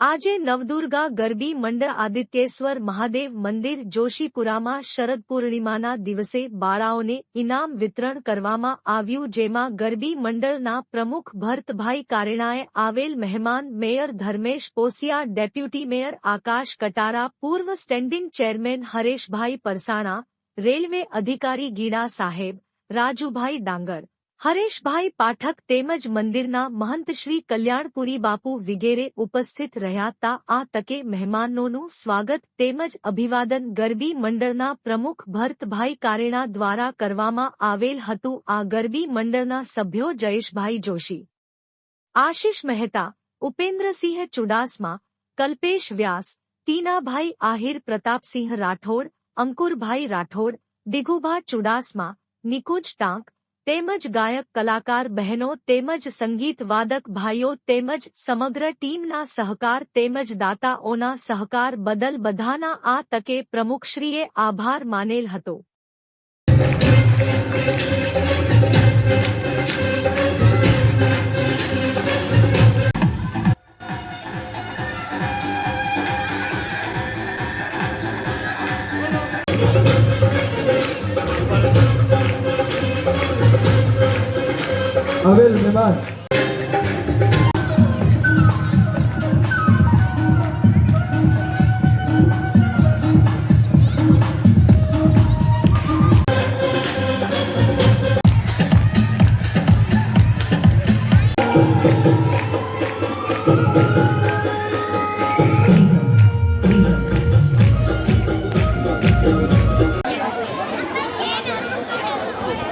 આજે નવદુર્ગા ગરબી મંડળ આદિત્યેશ્વર મહાદેવ મંદિર જોશીપુરામાં શરદ પૂર્ણિમાના દિવસે બાળાઓને ઇનામ વિતરણ કરવામાં આવ્યું જેમાં ગરબી મંડળના પ્રમુખ ભરતભાઈ કારેણાએ આવેલ મહેમાન mayor Dharmesh Posiya, deputy mayor Akash Katara, પૂર્વ standing chairman Hareshbhai Parsana, railway અધિકારી ગીડા સાહેબ, રાજુભાઈ ડાંગર હરેશભાઈ પાઠક તેમજ મંદિરના મહંત શ્રી કલ્યાણપુરી બાપુ વિગેરે ઉપસ્થિત રહ્યા તા આ તકે મહેમાનોનું સ્વાગત તેમજ અભિવાદન ગરબી મંડળના પ્રમુખ ભરતભાઈ કારેણા દ્વારા કરવામાં આવેલ હતું. આ ગરબી મંડળના સભ્યો જયેશભાઈ જોશી, આશિષ મહેતા, ઉપેન્દ્રસિંહ ચુડાસમા, કલ્પેશ વ્યાસ, ટીનાભાઈ આહિર પ્રતાપસિંહ રાઠોડ, અંકુરભાઈ રાઠોડ, દિગુભા ચુડાસમા, નિકુંજ ટાંક તેમજ ગાયક, કલાકાર, બહેનો, તેમજ સંગીત વાદક ભાઈઓ, તેમજ સમગ્ર ટીમના સહકાર, તેમજ દાતાઓના સહકાર બદલ બધાના આ તકે પ્રમુખશ્રીએ આભાર માનેલ હતો. આવેલ મહેમાન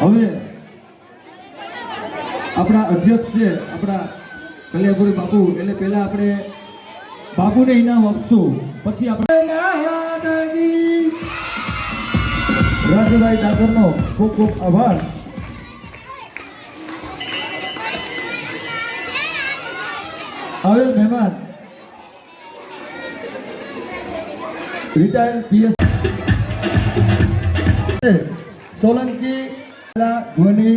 હવે આપણા અધ્યક્ષ છે, આપણા કલ્યાણપુરી બાપુ. એટલે પહેલા આપણે બાપુને ઇનામ આપશું. પછી આપણે રાજુભાઈ ડાકરનો ખૂબ ખૂબ આભાર. આવેલ મહેમાન. રિટાયર્ડ પીએસ સોલંકી ધોની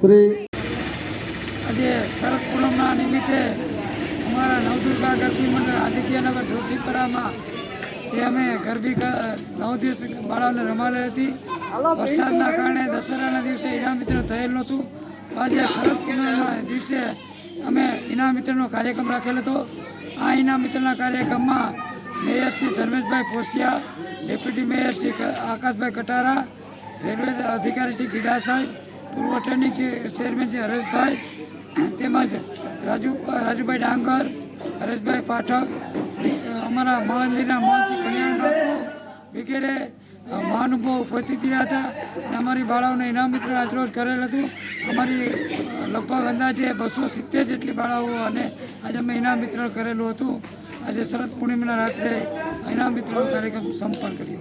શ્રી આજે શરદ પૂનમના નિમિત્તે અમારા નવદુર્ગા ગરબી મંડળ આદિત્યનગર જોશીપરામાં જે અમે ગરબી નવ દિવસ બાળાઓને રમાડેલી હતી. વરસાદના કારણે દશેરાના દિવસે ઇનામ વિતરણ થયેલ નહોતું. આજે શરદ પૂનમના દિવસે અમે ઇનામ વિતરણનો કાર્યક્રમ રાખેલો હતો. આ ઇનામ વિતરણના કાર્યક્રમમાં mayor Shri Dharmeshbhai Posiya deputy mayor Shri Akashbhai Katara, railway અધિકારી શ્રી ગીડા સાહેબ પૂર્વ જે ચેરમેન છે હરેશભાઈ તેમજ રાજુ રાજુભાઈ ડાંગર હરેશભાઈ પાઠક અમારા મંદિરના મહાજી કલ્યાણ વગેરે અ, ઉપસ્થિત રહ્યા હતા અમારી બાળાઓને ઇનામ મિત્ર આજરોજ કરેલ હતું. અમારી લગભગ અંદાજે બસો સિત્તેર જેટલી બાળાઓ અને આજે અમે ઇનામ વિતરણ કરેલું હતું. આજે શરદ પૂર્ણિમાના રાત્રે ઇનામ વિતરણ કાર્યક્રમ સંપન્ન કર્યો.